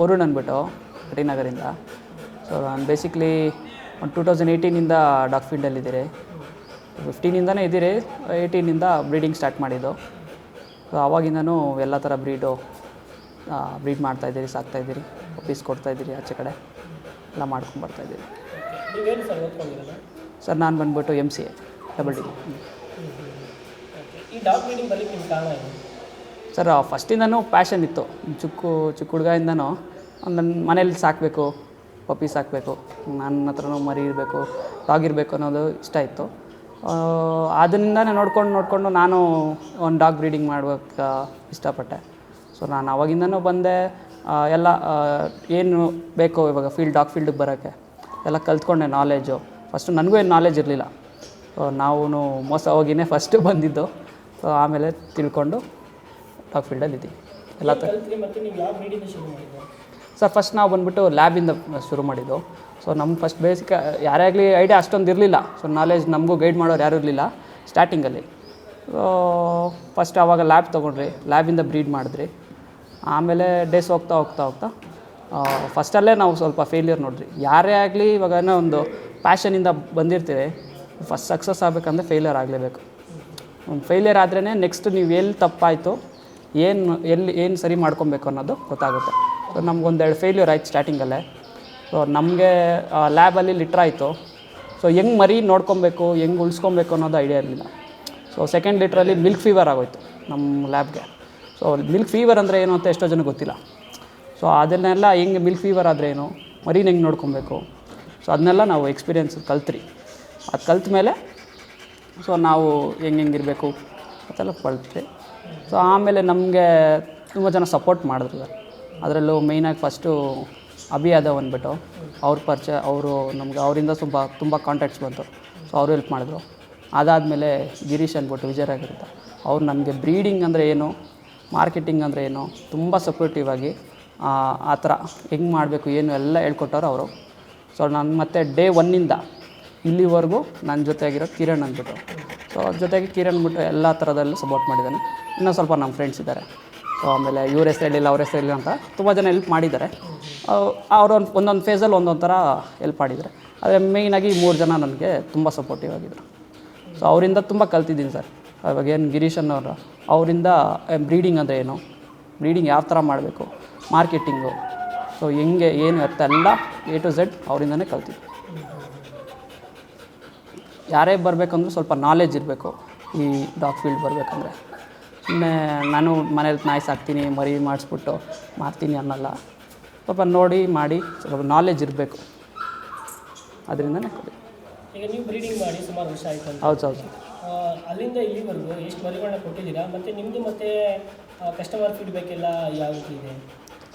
ವರುಣ್ ಅಂದ್ಬಿಟ್ಟು ನಗರಿಂದ ಸೊ ನಾನು ಬೇಸಿಕ್ಲಿ ಒಂದು ಟೂ ತೌಸಂಡ್ ಏಯ್ಟೀನಿಂದ ಡಾಗ್ ಫೀಲ್ಡಲ್ಲಿದ್ದೀರಿ ಫಿಫ್ಟೀನಿಂದನೇ ಇದ್ದೀರಿ. ಏಯ್ಟೀನಿಂದ ಬ್ರೀಡಿಂಗ್ ಸ್ಟಾರ್ಟ್ ಮಾಡಿದ್ದು. ಸೊ ಆವಾಗಿಂದನೂ ಎಲ್ಲ ಥರ ಬ್ರೀಡು ಬ್ರೀಡ್ ಮಾಡ್ತಾಯಿದ್ದೀರಿ ಸಾಕ್ತಾಯಿದ್ದೀರಿ ಪೀಸ್ ಕೊಡ್ತಾಯಿದ್ದೀರಿ ಆಚೆ ಕಡೆ. ಎಲ್ಲ ಮಾಡ್ಕೊಂಡು ಬರ್ತಾಯಿದ್ದೀರಿ ಸರ್ ನಾನು ಬಂದ್ಬಿಟ್ಟು M C A double D sir ಫಸ್ಟಿಂದನೂ passion ಇತ್ತು. ಚಿಕ್ಕ ಚಿಕ್ಕ ಹುಡುಗಯಿಂದನೂ ನನ್ನ ಮನೇಲಿ ಸಾಕಬೇಕು, ಪಪ್ಪಿ ಸಾಕಬೇಕು ನನ್ನ ಹತ್ರನೂ ಮರಿ ಇರಬೇಕು ಡಾಗ್ ಇರಬೇಕು ಅನ್ನೋದು ಇಷ್ಟ ಇತ್ತು. ಅದರಿಂದನೇ ನೋಡ್ಕೊಂಡು ನೋಡಿಕೊಂಡು ನಾನು ಒಂದು ಡಾಗ್ ಬ್ರೀಡಿಂಗ್ ಮಾಡ್ಬೇಕು ಇಷ್ಟಪಟ್ಟೆ. ಸೊ ನಾನು ಅವಾಗಿಂದನೂ ಬಂದೆ ಎಲ್ಲ ಏನು ಬೇಕು ಇವಾಗ ಫೀಲ್ಡ್ ಡಾಗ್ ಫೀಲ್ಡಿಗೆ ಬರೋಕ್ಕೆ ಎಲ್ಲ ಕಲ್ತ್ಕೊಂಡೆ ನಾಲೆಜು ಫಸ್ಟು ನನಗೂ ಏನು ನಾಲೆಜ್ ಇರಲಿಲ್ಲ. ಸೊ ನಾವು ಮೋಸ ಹೋಗಿನೇ ಫಸ್ಟು ಬಂದಿದ್ದು. ಸೊ ಆಮೇಲೆ ತಿಳ್ಕೊಂಡು ಡಾಗ್ ಫೀಲ್ಡಲ್ಲಿ ಇದ್ದೀವಿ ಎಲ್ಲ ಸರ್ ಫಸ್ಟ್ ನಾವು ಬಂದ್ಬಿಟ್ಟು ಲ್ಯಾಬಿಂದ ಶುರು ಮಾಡಿದ್ದು. ಸೊ ನಮ್ಮ ಫಸ್ಟ್ ಬೇಸಿಕ್ ಯಾರೇ ಆಗಲಿ ಐಡಿಯಾ ಅಷ್ಟೊಂದು ಇರಲಿಲ್ಲ. ಸೊ ನಾಲೆಜ್ ನಮಗೂ ಗೈಡ್ ಮಾಡೋರು ಯಾರೂ ಇರಲಿಲ್ಲ ಸ್ಟಾರ್ಟಿಂಗಲ್ಲಿ ಸೊ ಫಸ್ಟ್ ಆವಾಗ ಲ್ಯಾಬ್ ತೊಗೊಂಡ್ರಿ. ಲ್ಯಾಬಿಂದ ಬ್ರೀಡ್ ಮಾಡಿದ್ರಿ. ಆಮೇಲೆ ಡೇಸ್ ಹೋಗ್ತಾ ಹೋಗ್ತಾ ಹೋಗ್ತಾ ಫಸ್ಟಲ್ಲೇ ನಾವು ಸ್ವಲ್ಪ ಫೇಲ್ಯೂರ್ ನೋಡ್ರಿ ಯಾರೇ ಆಗಲಿ ಇವಾಗ ಒಂದು ಪ್ಯಾಷನಿಂದ ಬಂದಿರ್ತೀವಿ ಫಸ್ಟ್ ಸಕ್ಸಸ್ ಆಗಬೇಕಂದ್ರೆ ಫೇಲ್ಯೂರ್ ಆಗಲೇಬೇಕು. ಫೇಲ್ಯೂರ್ ಆದ್ರೇ ನೆಕ್ಸ್ಟ್ ನೀವು ಎಲ್ಲಿ ತಪ್ಪಾಯಿತು, ಏನು, ಎಲ್ಲಿ, ಏನು ಸರಿ ಮಾಡ್ಕೊಬೇಕು ಅನ್ನೋದು ಗೊತ್ತಾಗುತ್ತೆ. ಸೊ ನಮ್ಗೊಂದೆರಡು ಫೇಲ್ಯೂರ್ ಆಯ್ತು ಸ್ಟಾರ್ಟಿಂಗಲ್ಲೇ ಸೊ ನಮಗೆ ಲ್ಯಾಬಲ್ಲಿ ಲಿಟ್ರ್ ಆಯಿತು. ಸೊ ಹೆಂಗೆ ಮರಿ ನೋಡ್ಕೊಬೇಕು, ಹೆಂಗೆ ಉಳಿಸ್ಕೊಬೇಕು ಅನ್ನೋದು ಐಡಿಯಾ ಇರಲಿಲ್ಲ. So second literally milk fever ಆಗೋಯ್ತು ನಮ್ಮ ಲ್ಯಾಬ್ಗೆ ಸೊ ಮಿಲ್ಕ್ ಫೀವರ್ ಅಂದರೆ ಏನು ಅಂತ ಎಷ್ಟೋ ಜನ ಗೊತ್ತಿಲ್ಲ. ಸೊ ಅದನ್ನೆಲ್ಲ ಹೆಂಗೆ ಮಿಲ್ಕ್ ಫೀವರ್ ಆದರೆ ಏನು, ಮರಿನ ಹೆಂಗೆ ನೋಡ್ಕೊಬೇಕು? ಸೊ ಅದನ್ನೆಲ್ಲ ನಾವು ಎಕ್ಸ್ಪೀರಿಯನ್ಸ್ ಕಲ್ತ್ರಿ. ಅದು ಕಲ್ತ ಮೇಲೆ ಸೊ ನಾವು ಹೆಂಗೆ ಹೆಂಗಿರಬೇಕು ಅದೆಲ್ಲ ಕಲ್ತ್ರಿ. ಸೊ ಆಮೇಲೆ ನಮಗೆ ತುಂಬ ಜನ ಸಪೋರ್ಟ್ ಮಾಡಿದ್ರು. ಸರ್ ಅದರಲ್ಲೂ ಮೇಯ್ನಾಗಿ ಫಸ್ಟು ಅಭಿ ಯಾದವ್ ಅಂದ್ಬಿಟ್ಟು ಅವ್ರ ಪರಿಚಯ, ಅವರು ನಮ್ಗೆ ಅವರಿಂದ ತುಂಬ ತುಂಬ ಕಾಂಟ್ಯಾಕ್ಟ್ಸ್ ಬಂತು. ಸೊ ಅವರು ಹೆಲ್ಪ್ ಮಾಡಿದ್ರು. ಅದಾದಮೇಲೆ ಗಿರೀಶ್ ಅಂದ್ಬಿಟ್ಟು ವಿಜಯರಾಗಿರುತ್ತೆ ಅವ್ರು ನಮಗೆ ಬ್ರೀಡಿಂಗ್ ಅಂದರೆ ಏನು ಮಾರ್ಕೆಟಿಂಗ್ ಅಂದರೆ ಏನು, ತುಂಬ ಸಪೋರ್ಟಿವ್ ಆಗಿ, ಆ ಥರ ಹೆಂಗೆ ಮಾಡಬೇಕು, ಏನು ಎಲ್ಲ ಹೇಳ್ಕೊಟ್ಟವ್ರು ಅವರು. ಸೊ ನಾನು ಮತ್ತೆ ಡೇ ಒನ್ನಿಂದ ಇಲ್ಲಿವರೆಗೂ ನನ್ನ ಜೊತೆಗಿರೋ ಕಿರಣ್ ಅಂದ್ಬಿಟ್ಟು. ಸೊ ಅವ್ರ ಜೊತೆಗೆ ಕಿರಣ್ ಬಿಟ್ಟು ಎಲ್ಲ ಥರದಲ್ಲೂ ಸಪೋರ್ಟ್ ಮಾಡಿದ್ದಾನೆ. ಇನ್ನೂ ಸ್ವಲ್ಪ ನಮ್ಮ ಫ್ರೆಂಡ್ಸ್ ಇದ್ದಾರೆ. ಆಮೇಲೆ ಇವ್ರ ಹೇಳಿಲ್ಲ ಅವ್ರ ಹೇಳಿಲ್ಲ ಅಂತ ತುಂಬ ಜನ ಹೆಲ್ಪ್ ಮಾಡಿದ್ದಾರೆ. ಅವರು ಒಂದು ಒಂದೊಂದು ಫೇಸಲ್ಲಿ ಒಂದೊಂದು ಥರ ಹೆಲ್ಪ್ ಮಾಡಿದ್ದಾರೆ. ಆದರೆ ಮೇಯ್ನಾಗಿ ಮೂರು ಜನ ನನಗೆ ತುಂಬ ಸಪೋರ್ಟಿವ್ ಆಗಿದ್ದರು ಸೊ ಅವರಿಂದ ತುಂಬ ಕಲ್ತಿದ್ದೀನಿ ಸರ್. ಇವಾಗ ಏನು ಗಿರೀಶ್ ಅನ್ನೋರು, ಅವರಿಂದ ಬ್ರೀಡಿಂಗ್ ಅಂದರೆ ಏನು? ಬ್ರೀಡಿಂಗ್ ಯಾವ ಥರ ಮಾಡಬೇಕು? ಮಾರ್ಕೆಟಿಂಗು ಸೊ ಹೆಂಗೆ, ಏನು ಇರುತ್ತೆ ಎಲ್ಲ ಎ ಟು ಝೆಡ್ ಅವರಿಂದನೇ ಕಲ್ತಿದ್ದೆ ಯಾರೇ ಬರಬೇಕಂದ್ರೂ ಸ್ವಲ್ಪ ನಾಲೆಜ್ ಇರಬೇಕು ಈ ಡಾಕ್ ಫೀಲ್ಡ್ ಬರಬೇಕಂದ್ರೆ. ನಾನು ಮನೇಲಿ ನಾಯಿ ಸಾಕ್ತೀನಿ ಮರಿ ಮಾಡಿಸ್ಬಿಟ್ಟು ಮಾಡ್ತೀನಿ ಅನ್ನಲ್ಲ. ಸ್ವಲ್ಪ ನೋಡಿ ಮಾಡಿ ಸ್ವಲ್ಪ ನಾಲೆಜ್ ಇರಬೇಕು. ಅದರಿಂದನೇ ಕೊಡಿ ಈಗ ನೀವು ಬ್ರೀಡಿಂಗ್ ಮಾಡಿ ಸುಮಾರು ವರ್ಷ ಆಯ್ತು ಅಂತ. ಹೌದು ಹೌದು. ಅಲ್ಲಿಂದ ಇಲ್ಲಿವರೆಗೂ ಎಷ್ಟು ಮರಿಗಳನ್ನ ಕೊಟ್ಟಿದ್ದೀರಾ? ಮತ್ತು ನಿಮ್ಮದು ಮತ್ತೆ ಕಸ್ಟಮರ್ ಫೀಡ್ಬ್ಯಾಕ್ ಎಲ್ಲ ಯಾವ ರೀತಿ ಇದೆ?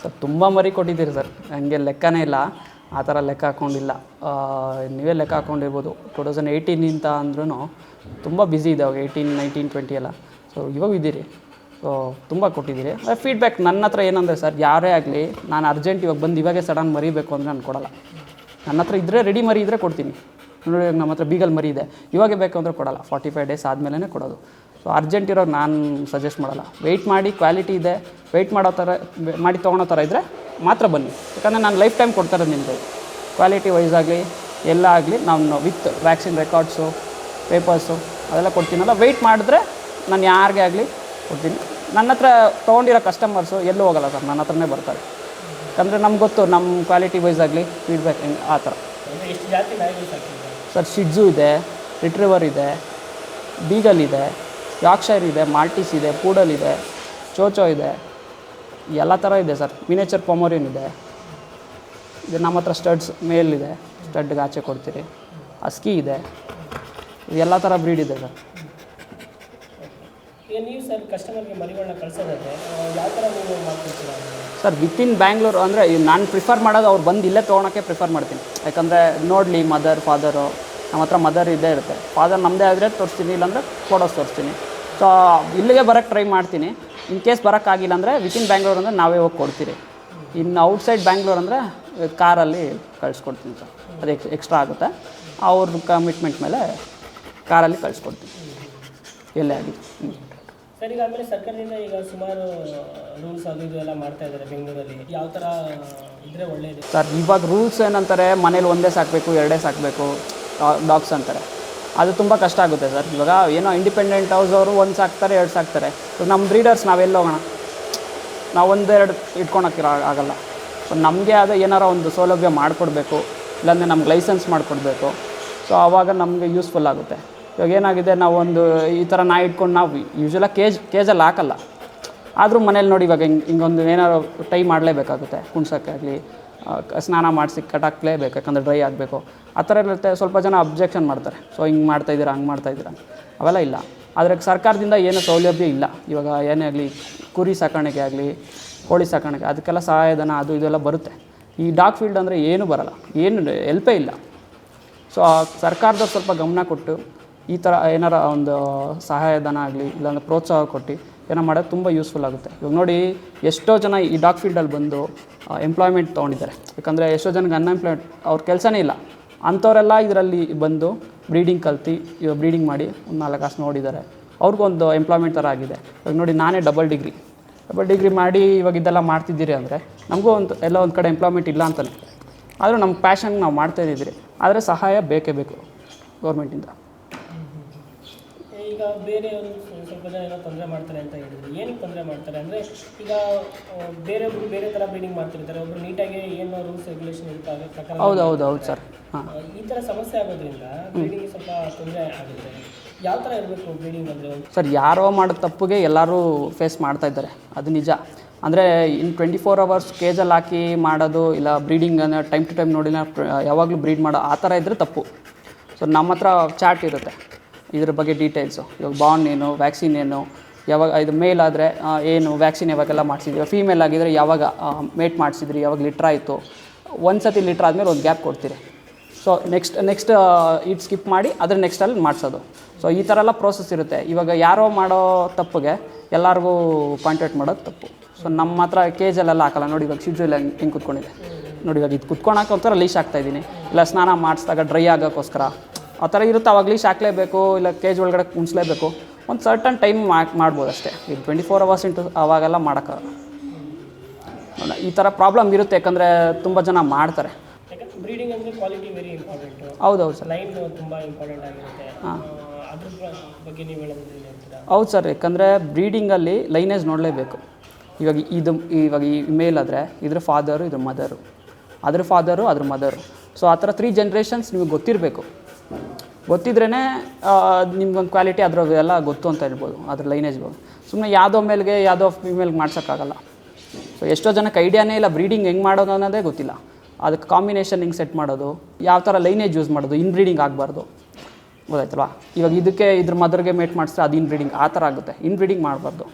ಸರ್ ತುಂಬ ಮರಿ ಕೊಟ್ಟಿದ್ದೀರಿ ಸರ್. ಹಂಗೆ ಲೆಕ್ಕನೇ ಇಲ್ಲ. ಆ ಥರ ಲೆಕ್ಕ ಹಾಕ್ಕೊಂಡಿಲ್ಲ ನೀವೇ ಲೆಕ್ಕ ಹಾಕ್ಕೊಂಡಿರ್ಬೋದು ಟೂ ತೌಸಂಡ್ ಏಯ್ಟೀನಿಂದ ಅಂದ್ರೂ ತುಂಬ ಬ್ಯುಸಿ ಇದೆ ಅವಾಗ ಏಯ್ಟೀನ್ ನೈನ್ಟೀನ್ ಟ್ವೆಂಟಿ ಎಲ್ಲ. ಸೊ ಇವಾಗ ಇದ್ದೀರಿ. ಸೊ ತುಂಬ ಕೊಟ್ಟಿದ್ದೀರಿ. ಫೀಡ್ಬ್ಯಾಕ್ ನನ್ನ ಹತ್ರ ಏನಂದರೆ ಸರ್, ಯಾರೇ ಆಗಲಿ, ನಾನು ಅರ್ಜೆಂಟ್ ಇವಾಗ ಬಂದು ಇವಾಗೆ ಸಡನ್ ಮರಿಬೇಕು ಅಂದರೆ ನಾನು ಕೊಡಲ್ಲ. ನನ್ನ ಹತ್ರ ಇದ್ದರೆ ರೆಡಿ ಮರಿ ಇದ್ದರೆ ಕೊಡ್ತೀನಿ. ನೋಡಿ ನಮ್ಮ ಹತ್ರ ಬೀಗಲ್ ಮರಿ ಇದೆ. ಇವಾಗೆ ಬೇಕು ಅಂದರೆ ಕೊಡಲ್ಲ. ಫಾರ್ಟಿ ಫೈವ್ ಡೇಸ್ ಆದಮೇಲೆ ಕೊಡೋದು. ಸೊ ಅರ್ಜೆಂಟ್ ಇರೋರು ನಾನು ಸಜೆಸ್ಟ್ ಮಾಡಲ್ಲ. ವೆಯ್ಟ್ ಮಾಡಿ ಕ್ವಾಲಿಟಿ ಇದೆ. ವೆಯ್ಟ್ ಮಾಡೋ ಥರ, ಮಾಡಿ ತೊಗೊಳೋ ಥರ ಇದ್ದರೆ ಮಾತ್ರ ಬನ್ನಿ. ಯಾಕಂದರೆ ನಾನು ಲೈಫ್ ಟೈಮ್ ಕೊಡ್ತಾರೆ ನಿಮಗೆ. ಕ್ವಾಲಿಟಿ ವೈಸ್ ಆಗಲಿ, ಎಲ್ಲ ಆಗಲಿ, ನಾನು ವಿತ್ ವ್ಯಾಕ್ಸಿನ್ ರೆಕಾರ್ಡ್ಸು ಪೇಪರ್ಸು ಅದೆಲ್ಲ ಕೊಡ್ತೀನಲ್ಲ. ವೆಯ್ಟ್ ಮಾಡಿದ್ರೆ ನಾನು ಯಾರಿಗೆ ಆಗಲಿ ಕೊಡ್ತೀನಿ. ನನ್ನ ಹತ್ರ ತೊಗೊಂಡಿರೋ ಕಸ್ಟಮರ್ಸು ಎಲ್ಲೂ ಹೋಗಲ್ಲ ಸರ್ ನನ್ನ ಹತ್ರನೇ ಬರ್ತಾರೆ. ಯಾಕಂದರೆ ನಮ್ಗೆ ಗೊತ್ತು ನಮ್ಮ ಕ್ವಾಲಿಟಿ ವೈಸ್ ಆಗಲಿ ಫೀಡ್ಬ್ಯಾಕ್ ಹೆಂಗೆ ಆ ಥರ. ಸರ್ ಶಿಡ್ಜು ಇದೆ ರಿಟ್ರಿವರ್ ಇದೆ ಬೀಗಲ್ ಇದೆ ಯಾಕ್ಷೈರ್ ಇದೆ ಮಾಲ್ಟೀಸ್ ಇದೆ ಪೂಡಲ್ ಇದೆ ಚೋಚೋ ಇದೆ. ಎಲ್ಲ ಥರ ಇದೆ ಸರ್. ಮಿನೇಚರ್ ಪೊಮೋರಿಯನ್ ಇದೆ. ಇದು ನಮ್ಮ ಹತ್ರ ಸ್ಟಡ್ಸ್ ಮೇಲ್ ಇದೆ ಸ್ಟಡ್ಗೆ ಆಚೆ ಕೊಡ್ತೀರಿ. ಅಸ್ಕಿ ಇದೆ. ಎಲ್ಲ ಥರ ಬ್ರೀಡ್ ಇದೆ ಸರ್. ನೀವು ಸರ್ ಕಸ್ಟಮರ್ಗೆ ಮರಿಗಳನ್ನ ಕಳ್ಸೋದಾದ್ರೆ ಯಾವ ಥರ ನೀವು ಸರ್ ವಿತಿನ್ ಬ್ಯಾಂಗ್ಳೂರು ಅಂದರೆ ನಾನು ಪ್ರಿಫರ್ ಮಾಡೋದು ಅವ್ರು ಬಂದು ಇಲ್ಲೇ ತೊಗೊಳಕ್ಕೆ ಪ್ರಿಫರ್ ಮಾಡ್ತೀನಿ. ಯಾಕಂದರೆ ನೋಡಲಿ ಮದರ್ ಫಾದರು ನಮ್ಮ ಹತ್ರ ಮದರ್ ಇದ್ದೇ ಇರುತ್ತೆ. ಫಾದರ್ ನಮ್ಮದೇ ಆದರೆ ತೋರಿಸ್ತೀನಿ, ಇಲ್ಲಾಂದರೆ ಫೋಟೋಸ್ ತೋರಿಸ್ತೀನಿ. ಸೊ ಇಲ್ಲಿಗೆ ಬರೋಕ್ಕೆ ಟ್ರೈ ಮಾಡ್ತೀನಿ. ಇನ್ ಕೇಸ್ ಬರೋಕ್ಕಾಗಿಲ್ಲ ಅಂದರೆ ವಿತಿನ್ ಬ್ಯಾಂಗ್ಳೂರ್ ಅಂದರೆ ನಾವೇ ಹೋಗಿ ಕೊಡ್ತೀರಿ. ಇನ್ನು ಔಟ್ಸೈಡ್ ಬ್ಯಾಂಗ್ಳೂರ್ ಅಂದರೆ ಕಾರಲ್ಲಿ ಕಳಿಸ್ಕೊಡ್ತೀನಿ ಸರ್. ಅದು ಎಕ್ಸ್ ಎಕ್ಸ್ಟ್ರಾ ಆಗುತ್ತೆ. ಅವ್ರ ಕಮಿಟ್ಮೆಂಟ್ ಮೇಲೆ ಕಾರಲ್ಲಿ ಕಳಿಸ್ಕೊಡ್ತೀನಿ. ಎಲ್ಲೇ ಹ್ಞೂ ಸರ್, ಈಗ ಆಮೇಲೆ ಸರ್ಕಾರದಿಂದ ಈಗ ಸುಮಾರು ರೂಲ್ಸ್ ಅದು ಇದು ಎಲ್ಲ ಮಾಡ್ತಾ ಇದ್ದಾರೆ ಬೆಂಗಳೂರಲ್ಲಿ. ಯಾವ ಥರ ಇದ್ರೆ ಒಳ್ಳೆಯದು ಸರ್, ಇವಾಗ ರೂಲ್ಸ್ ಏನಂತಾರೆ, ಮನೇಲಿ ಒಂದೇ ಸಾಕಬೇಕು, ಎರಡೇ ಸಾಕಬೇಕು ಡಾಗ್ಸ್ ಅಂತಾರೆ. ಅದು ತುಂಬ ಕಷ್ಟ ಆಗುತ್ತೆ ಸರ್. ಇವಾಗ ಏನೋ ಇಂಡಿಪೆಂಡೆಂಟ್ ಹೌಸ್ ಅವರು ಒಂದು ಸಾಕ್ತಾರೆ, ಎರಡು ಸಾಕ್ತಾರೆ. ನಮ್ಮ ಬ್ರೀಡರ್ಸ್ ನಾವೆಲ್ಲ ಹೋಗೋಣ? ನಾವು ಒಂದೆರಡು ಇಟ್ಕೊಳಕ್ಕಿರ, ಆಗಲ್ಲ. ಸೊ ನಮಗೆ ಆದ ಏನಾರ ಒಂದು ಸೌಲಭ್ಯ ಮಾಡಿಕೊಡ್ಬೇಕು, ಇಲ್ಲಾಂದರೆ ನಮ್ಗೆ ಲೈಸೆನ್ಸ್ ಮಾಡಿಕೊಡ್ಬೇಕು. ಸೊ ಆವಾಗ ನಮಗೆ ಯೂಸ್ಫುಲ್ ಆಗುತ್ತೆ. ಇವಾಗ ಏನಾಗಿದೆ, ನಾವು ಒಂದು ಈ ಥರ ನಾ ಇಟ್ಕೊಂಡು ನಾವು ಯೂಶ್ವಲಾಗಿ ಕೇಜ್ ಕೇಜಲ್ಲಿ ಹಾಕಲ್ಲ. ಆದರೂ ಮನೇಲಿ ನೋಡಿ ಇವಾಗ ಹಿಂಗೆ ಹಿಂಗೊಂದು ಏನಾರು ಟೈ ಮಾಡಲೇಬೇಕಾಗುತ್ತೆ. ಕುಣ್ಸೋಕ್ಕಾಗಲಿ ಸ್ನಾನ ಮಾಡಿಸಿ ಕಟಾಕ್ಲೇಬೇಕು ಯಾಕಂದರೆ ಡ್ರೈ ಆಗಬೇಕು. ಆ ಥರ ಇರುತ್ತೆ, ಸ್ವಲ್ಪ ಜನ ಅಬ್ಜೆಕ್ಷನ್ ಮಾಡ್ತಾರೆ. ಸೊ ಹಿಂಗೆ ಮಾಡ್ತಾಯಿದ್ದೀರಾ ಹಂಗೆ ಮಾಡ್ತಾಯಿದ್ದೀರಾ ಅವೆಲ್ಲ ಇಲ್ಲ. ಆದರೆ ಸರ್ಕಾರದಿಂದ ಏನು ಸೌಲಭ್ಯ ಇಲ್ಲ. ಇವಾಗ ಏನೇ ಆಗಲಿ, ಕುರಿ ಸಾಕಾಣಿಕೆ ಆಗಲಿ, ಕೋಳಿ ಸಾಕಾಣಿಕೆ, ಅದಕ್ಕೆಲ್ಲ ಸಹಾಯಧನ, ಅದು ಇದೆಲ್ಲ ಬರುತ್ತೆ. ಈ ಡಾಕ್ ಫೀಲ್ಡ್ ಅಂದರೆ ಏನೂ ಬರಲ್ಲ. ಏನು ಎಲ್ಪೇ ಇಲ್ಲ. ಸೊ ಆ ಸರ್ಕಾರದವ್ರು ಸ್ವಲ್ಪ ಗಮನ ಕೊಟ್ಟು ಈ ಥರ ಏನಾರ ಒಂದು ಸಹಾಯಧನ ಆಗಲಿ, ಇಲ್ಲಾಂದ್ರೆ ಪ್ರೋತ್ಸಾಹ ಕೊಟ್ಟು ಏನೋ ಮಾಡೋದು ತುಂಬ ಯೂಸ್ಫುಲ್ ಆಗುತ್ತೆ. ಇವಾಗ ನೋಡಿ, ಎಷ್ಟೋ ಜನ ಈ ಡಾಕ್ ಫೀಲ್ಡಲ್ಲಿ ಬಂದು ಎಂಪ್ಲಾಯ್ಮೆಂಟ್ ತೊಗೊಂಡಿದ್ದಾರೆ. ಯಾಕಂದರೆ ಎಷ್ಟೋ ಜನಕ್ಕೆ ಅನ್ಎಂಪ್ಲಾಯ್ಮೆಂಟ್ ಅವ್ರ ಕೆಲಸನೇ ಇಲ್ಲ. ಅಂಥವರೆಲ್ಲ ಇದರಲ್ಲಿ ಬಂದು ಬ್ರೀಡಿಂಗ್ ಕಲ್ತು ಇವಾಗ ಬ್ರೀಡಿಂಗ್ ಮಾಡಿ ಒಂದು ನಾಲ್ಕು ಕಾಸು ನೋಡಿದ್ದಾರೆ. ಅವ್ರಿಗೊಂದು ಎಂಪ್ಲಾಯ್ಮೆಂಟ್ ಥರ ಆಗಿದೆ. ಇವಾಗ ನೋಡಿ, ನಾನೇ ಡಬಲ್ ಡಿಗ್ರಿ ಡಬಲ್ ಡಿಗ್ರಿ ಮಾಡಿ ಇವಾಗ ಇದೆಲ್ಲ ಮಾಡ್ತಿದ್ದೀರಿ ಅಂದರೆ, ನಮಗೂ ಒಂದು, ಎಲ್ಲ ಒಂದು ಕಡೆ ಎಂಪ್ಲಾಯ್ಮೆಂಟ್ ಇಲ್ಲ ಅಂತಲೇ ಆದರೂ ನಮ್ಮ ಪ್ಯಾಷನ್ ನಾವು ಮಾಡ್ತಾ ಇದ್ದೀರಿ. ಆದರೆ ಸಹಾಯ ಬೇಕೇ ಬೇಕು ಗೌರ್ಮೆಂಟಿಂದ. ಈಗ ಬೇರೆ ಒಂದು ಸ್ವಲ್ಪ ಜನ ಏನೋ ತೊಂದರೆ ಮಾಡ್ತಾರೆ ಅಂತ ಹೇಳಿದ್ರು. ಏನಕ್ಕೆ ತೊಂದರೆ ಮಾಡ್ತಾರೆ ಅಂದರೆ ಈಗ ಬೇರೆಯೊಬ್ಬರು ಬೇರೆ ಥರ ಬ್ರೀಡಿಂಗ್ ಮಾಡ್ತಿರ್ತಾರೆ. ಒಬ್ಬರು ನೀಟಾಗಿ ಏನೋ ರೂಲ್ಸ್ ರೆಗ್ಯುಲೇಷನ್ ಇರುತ್ತೆ ಪ್ರಕಾರ ಹೌದು ಹೌದು ಹೌದು ಸರ್. ಈ ಥರ ಸಮಸ್ಯೆ ಆಗೋದ್ರಿಂದ ಬ್ರೀಡಿಂಗ್ ಸ್ವಲ್ಪ ತೊಂದರೆ ಆಗುತ್ತೆ. ಯಾವ ಥರ ಇರಬೇಕು ಬ್ರೀಡಿಂಗ್ ಅಂದರೆ? ಸರ್ ಯಾರೋ ಮಾಡೋ ತಪ್ಪಿಗೆ ಎಲ್ಲರೂ ಫೇಸ್ ಮಾಡ್ತಾ ಇದ್ದಾರೆ. ಅದು ನಿಜ. ಅಂದರೆ ಇನ್ ಟ್ವೆಂಟಿ ಫೋರ್ ಅವರ್ಸ್ ಕೇಜಲ್ಲಿ ಹಾಕಿ ಮಾಡೋದು ಇಲ್ಲ ಬ್ರೀಡಿಂಗ್ ಅಂದರೆ ಟೈಮ್ ಟು ಟೈಮ್ ನೋಡಿ ಯಾವಾಗಲೂ ಬ್ರೀಡ್ ಮಾಡೋ ಆ ಥರ ಇದ್ದರೆ ತಪ್ಪು. ಸೊ ನಮ್ಮ ಹತ್ರ ಚಾರ್ಟ್ ಇರುತ್ತೆ. ಇದ್ರ ಬಗ್ಗೆ ಡೀಟೇಲ್ಸು ಇವಾಗ ಬಾಂಡ್ ಏನು ವ್ಯಾಕ್ಸಿನ್ ಏನು, ಯಾವಾಗ ಇದು ಮೇಲ್ ಆದರೆ ಏನು ವ್ಯಾಕ್ಸಿನ್ ಯಾವಾಗೆಲ್ಲ ಮಾಡಿಸಿದ್ರಿ ಫೀಮೇಲ್ ಆಗಿದ್ದರೆ ಯಾವಾಗ ಮೇಟ್ ಮಾಡಿಸಿದ್ರಿ, ಯಾವಾಗ ಲಿಟ್ರ್ ಆಯಿತು. ಒಂದು ಸತಿ ಲಿಟ್ರ್ ಆದಮೇಲೆ ಒಂದು ಗ್ಯಾಪ್ ಕೊಡ್ತೀರಿ. So next next it skip ಮಾಡಿ, ಅದ್ರ ನೆಕ್ಸ್ಟಲ್ಲಿ ಮಾಡಿಸೋದು. ಸೊ ಈ ಥರ ಎಲ್ಲ ಪ್ರೋಸೆಸ್ ಇರುತ್ತೆ. ಇವಾಗ ಯಾರೋ ಮಾಡೋ ತಪ್ಪಿಗೆ ಎಲ್ಲರಿಗೂ ಪಾಯಿಂಟ್ ಮಾಡೋದು ತಪ್ಪು. ಸೊ ನಮ್ಮ ಹತ್ರ ಕೇಜಲ್ಲೆಲ್ಲ ಹಾಕಲ್ಲ. ನೋಡಿ ಇವಾಗ ಶಿಡ್ಜಲ್ಲಿ ಹೆಂಗೆ ಹಿಂಗೆ ಕುತ್ಕೊಂಡಿದೆ. ನೋಡಿ ಇವಾಗ ಇದು ಕುತ್ಕೊಳಕ್ಕೆ ಒಂಥರ ಲೀಶ್ ಆಗ್ತಾಯಿದ್ದೀನಿ ಇಲ್ಲ ಸ್ನಾನ ಮಾಡಿಸಿದಾಗ ಡ್ರೈ ಆಗೋಕ್ಕೋಸ್ಕರ. ಆ ಥರ ಇರುತ್ತೆ. ಆವಾಗ ಲೀಶ್ ಹಾಕಲೇಬೇಕು ಇಲ್ಲ ಕೇಜ್ ಒಳಗಡೆ ಕುಣಿಸ್ಲೇಬೇಕು ಒಂದು ಸರ್ಟನ್ ಟೈಮ್ ಮಾಡ್ಬೋದು ಅಷ್ಟೇ. ಈಗ ಟ್ವೆಂಟಿ ಫೋರ್ ಅವರ್ಸ್ ಇಂಟು ಅವಾಗೆಲ್ಲ ಮಾಡೋಕ್ಕಾಗಲ್ಲ ಈ ಥರ ಪ್ರಾಬ್ಲಮ್ ಇರುತ್ತೆ. ಯಾಕಂದರೆ ತುಂಬ ಜನ ಮಾಡ್ತಾರೆ. ಬ್ರೀಡಿಂಗ್ ಅಂದರೆ ಕ್ವಾಲಿಟಿ ವೆರಿ ಇಂಪಾರ್ಟೆಂಟು ಹೌದೌದು ಸರ್. ಲೈನ್ ತುಂಬ ಇಂಪಾರ್ಟೆಂಟ್ ಆಗಿರುತ್ತೆ. ಹಾಂ. ಅದ್ರ ಬಗ್ಗೆ ನೀವು ಹೇಳೋದು ಏನು ಹೌದು ಸರ್. ಯಾಕಂದರೆ ಬ್ರೀಡಿಂಗಲ್ಲಿ ಲೈನೇಜ್ ನೋಡಲೇಬೇಕು. ಇವಾಗ ಇದು ಇವಾಗ ಈ ಮೇಲ್ ಆದರೆ ಇದ್ರ ಫಾದರು ಇದ್ರ ಮದರು ಅದ್ರ ಫಾದರು ಅದ್ರ ಮದರು ಸೊ ಆ ಥರ ತ್ರೀ ಜನ್ರೇಷನ್ಸ್ ನಿಮಗೆ ಗೊತ್ತಿರಬೇಕು. ಗೊತ್ತಿದ್ರೇ ನಿಮ್ಗೊಂದು ಕ್ವಾಲಿಟಿ ಅದ್ರ ಎಲ್ಲ ಗೊತ್ತು ಅಂತ ಹೇಳ್ಬೋದು, ಅದ್ರ ಲೈನೇಜ್ ಬಗ್ಗೆ ಸುಮ್ಮನೆ ಯಾವುದೋ ಮೇಲ್ಗೆ ಯಾವುದೋ ಫಿಮೇಲ್ಗೆ ಮಾಡ್ಸೋಕ್ಕಾಗಲ್ಲ. ಸೊ ಎಷ್ಟೋ ಜನಕ್ಕೆ ಐಡಿಯಾನೇ ಇಲ್ಲ ಬ್ರೀಡಿಂಗ್ ಹೆಂಗೆ ಮಾಡೋದು ಅನ್ನೋದೇ ಗೊತ್ತಿಲ್ಲ. ಅದಕ್ಕೆ ಕಾಂಬಿನೇಷನ್ ಹಿಂಗೆ ಸೆಟ್ ಮಾಡೋದು, ಯಾವ ಥರ ಲೈನೇಜ್ ಯೂಸ್ ಮಾಡೋದು ಇನ್ ಬ್ರೀಡಿಂಗ್ ಆಗಬಾರ್ದು. ಗೊತ್ತಾಯ್ತಲ್ವಾ? ಇವಾಗ ಇದಕ್ಕೆ ಇದ್ರ ಮದರ್ಗೆ ಮೇಟ್ ಮಾಡಿಸ್ರೆ ಅದು ಇನ್ ಬ್ರೀಡಿಂಗ್ ಆ ಥರ ಆಗುತ್ತೆ. ಇನ್ ಬ್ರೀಡಿಂಗ್ ಮಾಡಬಾರ್ದು.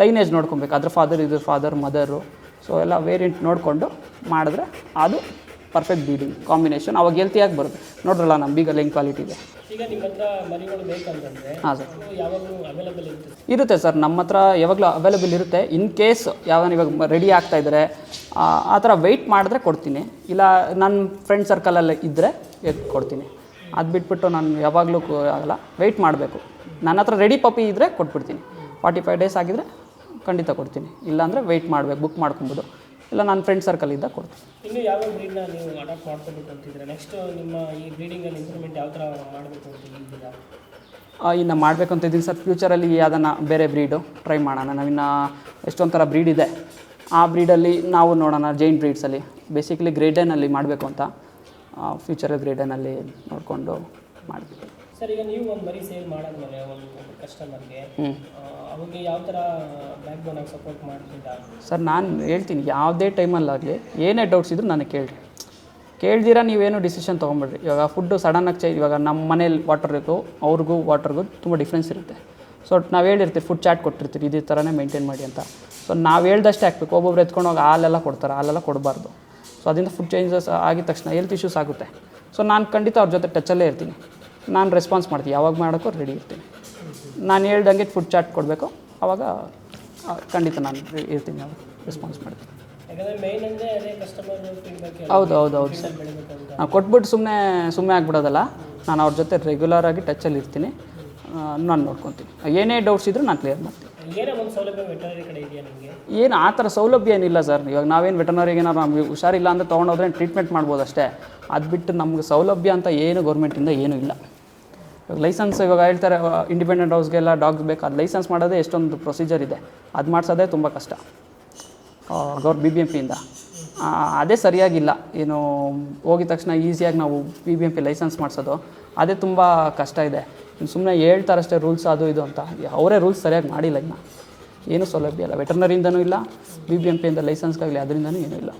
ಲೈನೇಜ್ ನೋಡ್ಕೊಬೇಕು. ಅದ್ರ ಫಾದರ್ ಇದ್ರ ಫಾದರ್ ಮದರು ಸೊ ಎಲ್ಲ ವೇರಿಯಂಟ್ ನೋಡಿಕೊಂಡು ಮಾಡಿದ್ರೆ ಅದು ಪರ್ಫೆಕ್ಟ್ ಬೀಡಿಂಗ್ ಕಾಂಬಿನೇಷನ್ ಅವಾಗ ಹೆಲ್ತಿಯಾಗಿ ಬರುತ್ತೆ. ನೋಡ್ರಲ್ಲ ನಮ್ಮ ಬೀಗಲ್ಲಿ ಹೆಂಗೆ ಕ್ವಾಲಿಟಿ ಇದೆ. ಹಾಂ ಸರ್. ಇರುತ್ತೆ ಸರ್? ನಮ್ಮ ಹತ್ರ ಯಾವಾಗಲೂ ಅವೈಲೇಬಲ್ ಇರುತ್ತೆ. ಇನ್ ಕೇಸ್ ಯಾವಾಗ ಇವಾಗ ರೆಡಿ ಆಗ್ತಾ ಇದ್ದಾರೆ ಆ ಥರ ವೆಯ್ಟ್ ಮಾಡಿದ್ರೆ ಕೊಡ್ತೀನಿ. ಇಲ್ಲ ನನ್ನ ಫ್ರೆಂಡ್ ಸರ್ಕಲಲ್ಲಿ ಇದ್ದರೆ ಕೊಡ್ತೀನಿ. ಅದು ಬಿಟ್ಬಿಟ್ಟು ನಾನು ಯಾವಾಗಲೂ ಆಗಲ್ಲ. ವೆಯ್ಟ್ ಮಾಡಬೇಕು. ನನ್ನ ಹತ್ರ ರೆಡಿ ಪಪ್ಪಿ ಇದ್ದರೆ ಕೊಟ್ಬಿಡ್ತೀನಿ. ಫಾರ್ಟಿ ಫೈವ್ ಡೇಸ್ ಆಗಿದ್ರೆ ಖಂಡಿತ ಕೊಡ್ತೀನಿ. ಇಲ್ಲಾಂದರೆ ವೆಯ್ಟ್ ಮಾಡಬೇಕು ಬುಕ್ ಮಾಡ್ಕೊಬೋದು. ಇಲ್ಲ ನನ್ನ ಫ್ರೆಂಡ್ ಸರ್ಕಲ್ ಇದ್ದಾಗ ಕೊಡ್ತೀನಿ. ಇನ್ನು ಯಾವ ಬ್ರೀಡ್ನ ನೀವು ಅಡಾಪ್ಟ್ ಮಾಡ್ಕೋಬೇಕು ಅಂತಿದ್ರೆ ನೆಕ್ಸ್ಟ್ ನಿಮ್ಮ ಈ ಬ್ರೀಡಿಂಗಲ್ಲಿ ಇಂಪ್ರೂವ್ಮೆಂಟ್ ಯಾವ ಥರ ಮಾಡಬೇಕು ಅಂತ ಇದ್ದೀರಾ ಇನ್ನು ಮಾಡಬೇಕು ಅಂತ ಇದ್ದೀನಿ ಸರ್. ಫ್ಯೂಚರಲ್ಲಿ ಅದನ್ನು ಬೇರೆ ಬ್ರೀಡು ಟ್ರೈ ಮಾಡೋಣ. ನಾವಿನ್ನು ಎಷ್ಟೊಂದು ಥರ ಬ್ರೀಡ್ ಇದೆ. ಆ ಬ್ರೀಡಲ್ಲಿ ನಾವು ನೋಡೋಣ ಜೈನ್ ಬ್ರೀಡ್ಸಲ್ಲಿ ಬೇಸಿಕಲಿ ಗ್ರೇಡನಲ್ಲಿ ಮಾಡಬೇಕು ಅಂತ ಫ್ಯೂಚರಲ್ಲಿ ಗ್ರೇಡನಲ್ಲಿ ನೋಡಿಕೊಂಡು ಮಾಡ್ತೀವಿ. ಸರ್ ಈಗ ನೀವು ಒಂದು ಮರಿ ಸೇಲ್ ಮಾಡಾದ್ಮೇಲೆ ಒಂದು ಕಸ್ಟಮರ್ಗೆ ಅವಾಗ ಯಾವ ಥರ ಬ್ಯಾಕ್ ಸಪೋರ್ಟ್ ಮಾಡ್ತಿದ್ದ? ಸರ್ ನಾನು ಹೇಳ್ತೀನಿ ಯಾವುದೇ ಟೈಮಲ್ಲಾಗಲಿ ಏನೇ ಡೌಟ್ಸ್ ಇದ್ರೂ ನನಗೆ ಕೇಳಿರಿ ಕೇಳ್ದಿರ ನೀವೇನು ಡಿಸಿಷನ್ ತೊಗೊಂಬಿಡ್ರಿ ಇವಾಗ ಫುಡ್ಡು ಸಡನ್ನಾಗಿ ಚೇಂಜ್ ಇವಾಗ ನಮ್ಮ ಮನೇಲಿ ವಾಟರ್ ಇತ್ತು ಅವ್ರಿಗೂ ವಾಟರ್ಗೂ ತುಂಬ ಡಿಫ್ರೆನ್ಸ್ ಇರುತ್ತೆ. ಸೊ ನಾವು ಹೇಳಿರ್ತೀವಿ ಫುಡ್ ಚಾಟ್ ಕೊಟ್ಟಿರ್ತೀವಿ ಇದೇ ಥರನೇ ಮೇಂಟೈನ್ ಮಾಡಿ ಅಂತ. ಸೊ ನಾವು ಹೇಳ್ದಷ್ಟೇ ಹಾಕ್ಬೇಕು ಒಬ್ಬೊಬ್ರು ಎತ್ಕೊಂಡು ಹೋಗಿ ಹಾಲೆಲ್ಲ ಕೊಡ್ತಾರೆ ಹಾಲೆಲ್ಲ ಕೊಡಬಾರ್ದು. ಸೊ ಅದರಿಂದ ಫುಡ್ ಚೇಂಜಸ್ ಆಗಿದ ತಕ್ಷಣ ಹೆಲ್ತ್ ಇಶ್ಯೂಸ್ ಆಗುತ್ತೆ. ಸೊ ನಾನು ಖಂಡಿತ ಅವ್ರ ಜೊತೆ ಟಚಲ್ಲೇ ಇರ್ತೀನಿ. ನಾನು ರೆಸ್ಪಾನ್ಸ್ ಮಾಡ್ತೀನಿ. ಯಾವಾಗ ಮಾಡೋಕ್ಕೂ ರೆಡಿ ಇರ್ತೀನಿ. ನಾನು ಹೇಳ್ದಂಗೆ ಫುಡ್ ಚಾಟ್ ಕೊಡಬೇಕು. ಆವಾಗ ಖಂಡಿತ ನಾನು ಇರ್ತೀನಿ ಅವಾಗ. ರೆಸ್ಪಾನ್ಸ್ ಮಾಡ್ತೀನಿ. ಹೌದು ಹೌದು ಹೌದು ಸರ್. ನಾವು ಕೊಟ್ಬಿಟ್ಟು ಸುಮ್ಮನೆ ಸುಮ್ಮನೆ ಆಗ್ಬಿಡೋದಲ್ಲ. ನಾನು ಅವ್ರ ಜೊತೆ ರೆಗ್ಯುಲರ್ ಆಗಿ ಟಚಲ್ಲಿ ಇರ್ತೀನಿ. ನಾನು ನೋಡ್ಕೊತೀನಿ. ಏನೇ ಡೌಟ್ಸ್ ಇದ್ದರೂ ನಾನು ಕ್ಲಿಯರ್ ಮಾಡ್ತೀನಿ. ಏನೇ ಆ ಥರ ಸೌಲಭ್ಯ ಏನಿಲ್ಲ ಸರ್. ಇವಾಗ ನಾವೇನು ವೆಟನರಿಗೆ ಏನಾರು ನಮಗೆ ಹುಷಾರಿಲ್ಲ ಅಂತ ತೊಗೊಂಡೋದ್ರೆ ಟ್ರೀಟ್ಮೆಂಟ್ ಮಾಡ್ಬೋದು ಅಷ್ಟೇ. ಅದು ಬಿಟ್ಟು ನಮ್ಗೆ ಸೌಲಭ್ಯ ಅಂತ ಏನು ಗೌರ್ಮೆಂಟಿಂದ ಏನೂ ಇಲ್ಲ. ಲೈಸೆನ್ಸ್ ಇವಾಗ ಹೇಳ್ತಾರೆ ಇಂಡಿಪೆಂಡೆಂಟ್ ಹೌಸ್ಗೆಲ್ಲ ಡಾಗ್ಸ್ ಬೇಕು ಅದು ಲೈಸೆನ್ಸ್ ಮಾಡೋದೇ ಎಷ್ಟೊಂದು ಪ್ರೊಸೀಜರ್ ಇದೆ. ಅದು ಮಾಡಿಸೋದೇ ತುಂಬ ಕಷ್ಟ. ಗೌರ್ ಬಿ ಬಿ ಎಂ ಪಿಯಿಂದ ಅದೇ ಸರಿಯಾಗಿಲ್ಲ. ಏನು, ಹೋಗಿದ ತಕ್ಷಣ ಈಸಿಯಾಗಿ ನಾವು B B M P license ಮಾಡಿಸೋದು. ಅದೇ ತುಂಬ ಕಷ್ಟ ಇದೆ. ಸುಮ್ಮನೆ ಹೇಳ್ತಾರಷ್ಟೇ ರೂಲ್ಸ್ ಅದು ಇದು ಅಂತ. ಅವರೇ ರೂಲ್ಸ್ ಸರಿಯಾಗಿ ಮಾಡಿಲ್ಲ ಇನ್ನು. ಏನೂ ಸೌಲಭ್ಯ ಇಲ್ಲ. ವೆಟರ್ನರಿಯಿಂದನೂ ಇಲ್ಲ. ಬಿ ಬಿ ಎಂ ಪಿಯಿಂದ ಲೈಸೆನ್ಸ್ಗಾಗಲಿ ಅದರಿಂದನೂ ಏನೂ ಇಲ್ಲ.